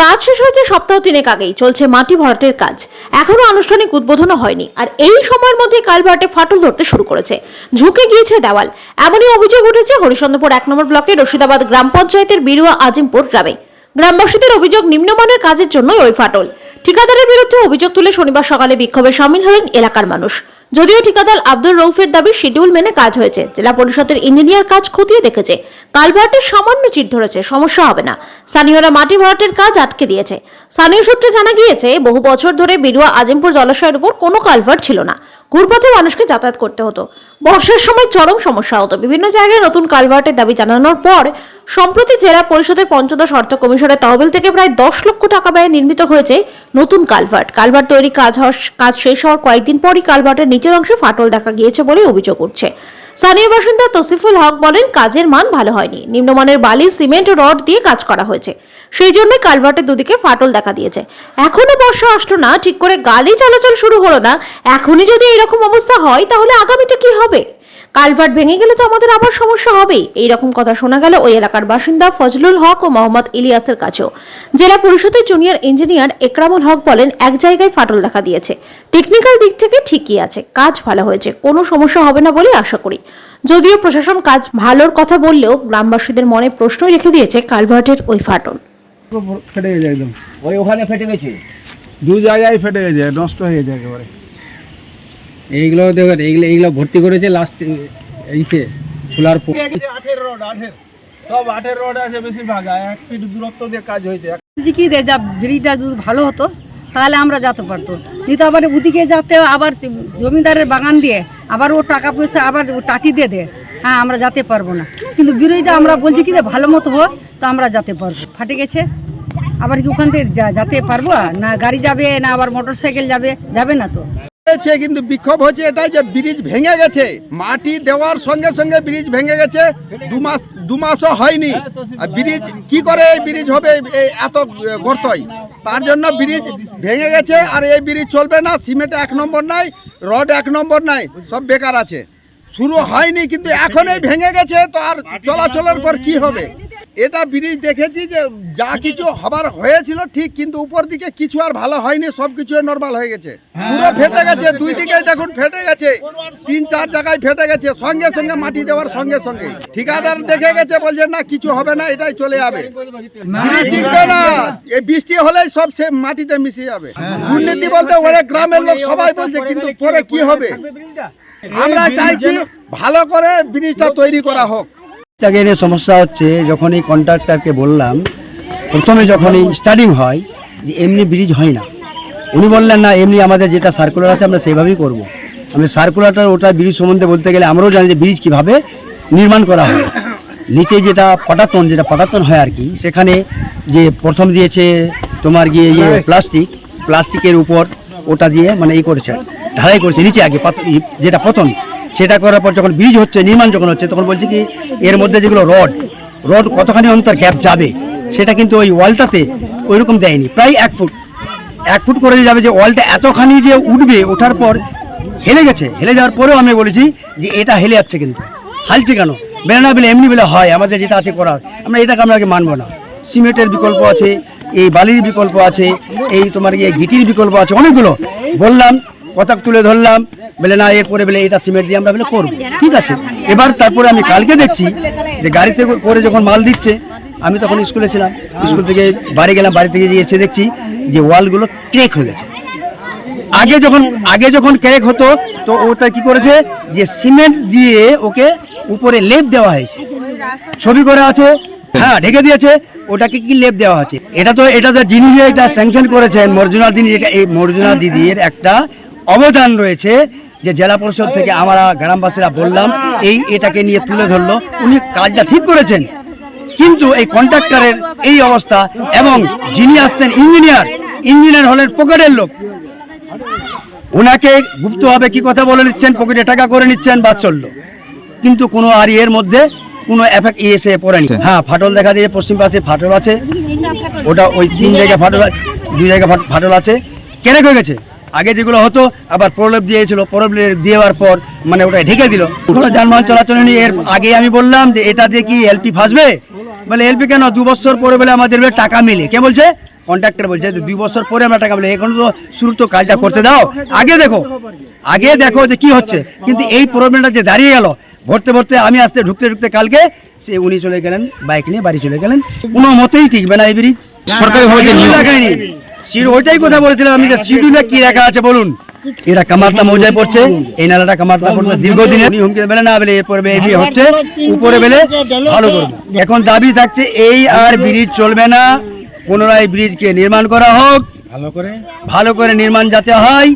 কাজ শেষ হয়েছে সপ্তাহ তিনেক আগেই, চলছে মাটি ভরাটের কাজ। এখনও আনুষ্ঠানিক উদ্বোধনও হয়নি, আর এই সময়ের মধ্যে কালভার্টে ফাটল ধরতে শুরু করেছে। ঝুঁকে গিয়েছে দেওয়াল। এমনই অভিযোগ উঠেছে হরিচন্দ্রপুর এক নম্বর ব্লকের রশিদাবাদ গ্রাম পঞ্চায়েতের বিরুয়া আজিমপুর গ্রামে। গ্রামবাসীদের অভিযোগ নিম্নমানের কাজের জন্যই ওই ফাটল। ঠিকাদারের বিরুদ্ধে অভিযোগ তুলে শনিবার সকালে বিক্ষোভে সামিল হলেন এলাকার মানুষ। যদিও ঠিকাদার আব্দুল রৌফের দাবি শিডিউল মেনে কাজ হয়েছে, জেলা পরিষদের ইঞ্জিনিয়ার কাজ খতিয়ে দেখেছে। কালভার্টের সামান্য চিট ধরেছে, সমস্যা হবে না। স্থানীয়রা মাটি ভরাটের কাজ আটকে দিয়েছে। স্থানীয় সূত্রে জানা গিয়েছে, বহু বছর ধরে বিরুয়া আজিমপুর জলাশয়ের উপর কোনো কালভার্ট ছিল না। ঘুরপথে মানুষকে যাতায়াত করতে হতো। বর্ষার সময় চরম সমস্যা হতো। বিভিন্ন জায়গায় নতুন কালভার্টের দাবি জানানোর পর সম্প্রতি জেলা পরিষদের পঞ্চদশ অর্থ কমিশনের তহবিল থেকে প্রায় দশ লক্ষ টাকা ব্যয়ে নির্মিত হয়েছে নতুন কালভার্ট। কালভার্ট তৈরি কাজ কাজ শেষ হওয়ার কয়েকদিন পরই কালভার্টের নিচের অংশে ফাটল দেখা গিয়েছে বলে অভিযোগ উঠছে। স্থানীয় বাসিন্দা তসিফুল হক বলেন, কাজের মান ভালো হয়নি। নিম্নমানের বালি, সিমেন্ট, রড দিয়ে কাজ করা হয়েছে। সেই জন্য কালভার্টের দুদিকে ফাটল দেখা দিয়েছে। এখনও বর্ষা আসলো না, ঠিক করে গাড়ি চলাচল শুরু হলো না। এখনই যদি এরকম অবস্থা হয়, তাহলে আগামীতে কি হবে? কালভার্ট ভেঙে গেলে তো আমাদের আবার সমস্যা হবেই। এইরকম কথা শোনা গেল ওই এলাকার বাসিন্দা ফজলুল হক ও মোহাম্মদ ইলিয়াসের কাছেও। জেলা পরিষদের জুনিয়র ইঞ্জিনিয়ার একরামুল হক বলেন এক জায়গায় ফাটল দেখা দিয়েছে। টেকনিক্যাল দিক থেকে ঠিকই আছে কাজ ভালো হয়েছে কোনো সমস্যা হবে না বলে আশা করি। যদিও প্রশাসন কাজ ভালোর কথা বললেও গ্রামবাসীদের মনে প্রশ্ন রেখে দিয়েছে কালভার্টের ওই ফাটল। ফেটে গেছে একদম। ওই ওখানে ফেটে গেছে? দু জায়গায় ফেটে গেছে নষ্ট হয়ে গেছে একেবারে। এইগুলো দেখেন এইগুলো এইগুলো ভর্তি করেছে লাস্ট এইসে খোলার পর আঠের রড আঠের। সব আঠের রড আছে বেশিরভাগ এক ফিট দূরত্ব দিয়ে কাজ হয়েছে। বলছি কি রে যা ব্রিজটা যদি ভালো হতো তাহলে আমরা যেতে পারতো কিন্তু আবার ওদিকে যাতে আবার জমিদারের বাগান দিয়ে আবার ও টাকা পয়সা আবার ও টাটি দিয়ে দে হ্যাঁ আমরা যেতে পারব না। কিন্তু ব্রিজটা আমরা বলছি কি যে ভালো মতো হোক তো আমরা যেতে পারব। ফাটে গেছে। আবার কি ওখান থেকে যা- যেতে পারব? না গাড়ি যাবে না আবার মোটর সাইকেল যাবে যাবে না তো? হয়েছে কিন্তু বিক্ষোভ হচ্ছে এটাই যে ব্রিজ ভেঙে গেছে। মাটি দেওয়ার সঙ্গে সঙ্গে ব্রিজ ভেঙে গেছে। দু মাস হয়নি। ব্রিজ, কি করে এই ব্রিজ হবে? এই এত গর্তই। তার জন্য ব্রিজ ভেঙে গেছে, আর এই ব্রিজ চলবে না। সিমেন্ট এক নম্বর নাই, রড এক নম্বর নাই, সব বেকার আছে। শুরু হয়নি, কিন্তু এখনই ভেঙে গেছে, তো আর চলাচলের পর কি হবে? এটা ব্রিজ দেখেছি যে যা কিছু হবার হয়েছিল ঠিক কিন্তু উপর দিকে কিছু আর ভালো হয়নি সব কিছু নর্মাল হয়ে গেছে। পুরো ফেটে গেছে দুই দিকে দেখুন ফেটে গেছে তিন চার জায়গায় ফেটে গেছে সঙ্গে সঙ্গে মাটি দেওয়ার সঙ্গে সঙ্গে। ঠিকাদার দেখে গেছে বলছে না কিছু হবে না এটাই চলে যাবে। টিকবে না। এই বৃষ্টি হলেই সব সে মাটিতে মিশে যাবে। দুর্নীতি বলতে ওরে গ্রামের লোক সবাই বলছে কিন্তু পরে কি হবে? আমরা চাইছি ভালো করে ব্রিজটা তৈরি করা হোক। নিয়ে সমস্যা হচ্ছে যখন এই কন্ট্রাক্টরকে বললাম প্রথমে যখন এই স্টার্টিং হয় যে এমনি ব্রিজ হয় না। উনি বললেন না এমনি আমাদের যেটা সার্কুলার আছে আমরা সেইভাবেই করব। আমি সার্কুলারটার ওটা ব্রিজ সম্বন্ধে বলতে গেলে আমরাও জানি যে ব্রিজ কীভাবে নির্মাণ করা হয়। নিচে যেটা পটাতন যেটা পটাতন হয় আর কি সেখানে যে প্রথম দিয়েছে তোমার গিয়ে ইয়ে প্লাস্টিক প্লাস্টিকের উপর ওটা দিয়ে মানে এই করেছে ঢালাই করেছে নিচে আগে ই- যেটা পতন সেটা করার পর যখন ব্রিজ হচ্ছে, নির্মাণ যখন হচ্ছে, তখন বলছে কি, এর মধ্যে যেগুলো রড রড কতখানি অন্তর গ্যাপ যাবে, সেটা কিন্তু ওই ওয়ালটাতে ওইরকম দেয়নি, প্রায় এক ফুট। এক ফুট করে যাবে যে ওয়ালটা এতখানি যে উঠবে, ওঠার পর হেলে গেছে। হেলে যাওয়ার পরেও আমি বলেছি যে এটা হেলে যাচ্ছে কিন্তু। হালছে কেন? বেলে না বেলে, এমনি বেলে হয়, আমাদের যেটা আছে করার। আমরা এটাকে আমরা আগে মানবো না। সিমেন্টের বিকল্প আছে, এই বালির বিকল্প আছে, এই তোমার গিয়ে গিটির বিকল্প আছে, অনেকগুলো। বললাম কথা তুলে ধরলাম বলে না এরপরে বলে এটা সিমেন্ট দিয়ে আমরা বলে করব। ঠিক আছে। এবার তারপরে আমি কালকে দেখছি যে গাড়িতে করে যখন মাল দিচ্ছে আমি তখন স্কুলে ছিলাম। স্কুল থেকে বাড়ি গেলাম বাড়ি থেকে এসে দেখছি যে ওয়ালগুলো ক্রেক হয়ে গেছে। আগে যখন আগে যখন ক্র্যাক হতো তো ওটা কি করেছে যে সিমেন্ট দিয়ে ওকে উপরে লেপ দেওয়া হয়েছে। ছবি করা আছে হ্যাঁ ঢেকে দিয়েছে ওটাকে কি লেপ দেওয়া আছে এটা তো এটা তো যিনি এটা স্যাংশন করেছেন মর্জুনা দিদি এটা এই মর্জুনা দিদির একটা অবদান রয়েছে যে জেলা পরিষদ থেকে আমরা গ্রামবাসীরা বললাম এই এটাকে নিয়ে তুলে ধরলো। উনি কাজটা ঠিক করেছেন। কিন্তু এই কন্ট্রাক্টরের এই অবস্থা এবং যিনি আসছেন ইঞ্জিনিয়ার ইঞ্জিনিয়ার হলেন পকেটের লোক। ওনাকে গুপ্তভাবে কি কথা বলে নিচ্ছেন পকেটে টাকা করে নিচ্ছেন বা চলল। কিন্তু কোনো আর এর মধ্যে কোনো এফেক্ট এসে পড়েনি। হ্যাঁ ফাটল দেখা দিয়ে পশ্চিম পাশে ফাটল আছে। ওটা ওই তিন জায়গায় ফাটল আছে দুই জায়গায় ফাটল আছে। কেনে হয়ে গেছে। আগে যেগুলো হতো আবার প্রলেপ দিয়েছিল। প্রলেপ দেওয়ার পর মানে ওটা ঢেকে দিল। কোনো যানবাহন চলাচল নেই এর আগে আমি বললাম যে এটা দিয়ে কি এলপি ফাসবে? বলে এলপি কেন? দু বছর পরে বলে আমাদের টাকা মিলে। কে বলছে? কন্ট্রাক্টর বলছে দুই বছর পরে আমরা টাকা মিলে। এখন তো শুরু তো কাজটা করতে দাও। আগে দেখো আগে দেখো যে কি হচ্ছে। কিন্তু এই প্রবলেমটা যে দাঁড়িয়ে গেল ভরতে ভরতে আমি আসতে ঢুকতে ঢুকতে কালকে সে উনি চলে গেলেন বাইক নিয়ে বাড়ি চলে গেলেন। কোনো মতেই টিকবে না এই ব্রিজ সরকারি ভাবে ওইটাই কথা বলেছিলাম আমি যে শিডিউলে কি রাখা আছে বলুন। এরা কামারটা মৌজায় পড়ছে এই নালাটা কামারটা পড়ছে দীর্ঘদিনে হুমকি বেলে না বেলে এরপর এই হচ্ছে উপরে বেলে ভালো করবে। এখন দাবি থাকছে এই আর ব্রিজ চলবে না পুনরায় ব্রিজকে নির্মাণ করা হোক। ভালো করে? ভালো করে নির্মাণ যাতে হয়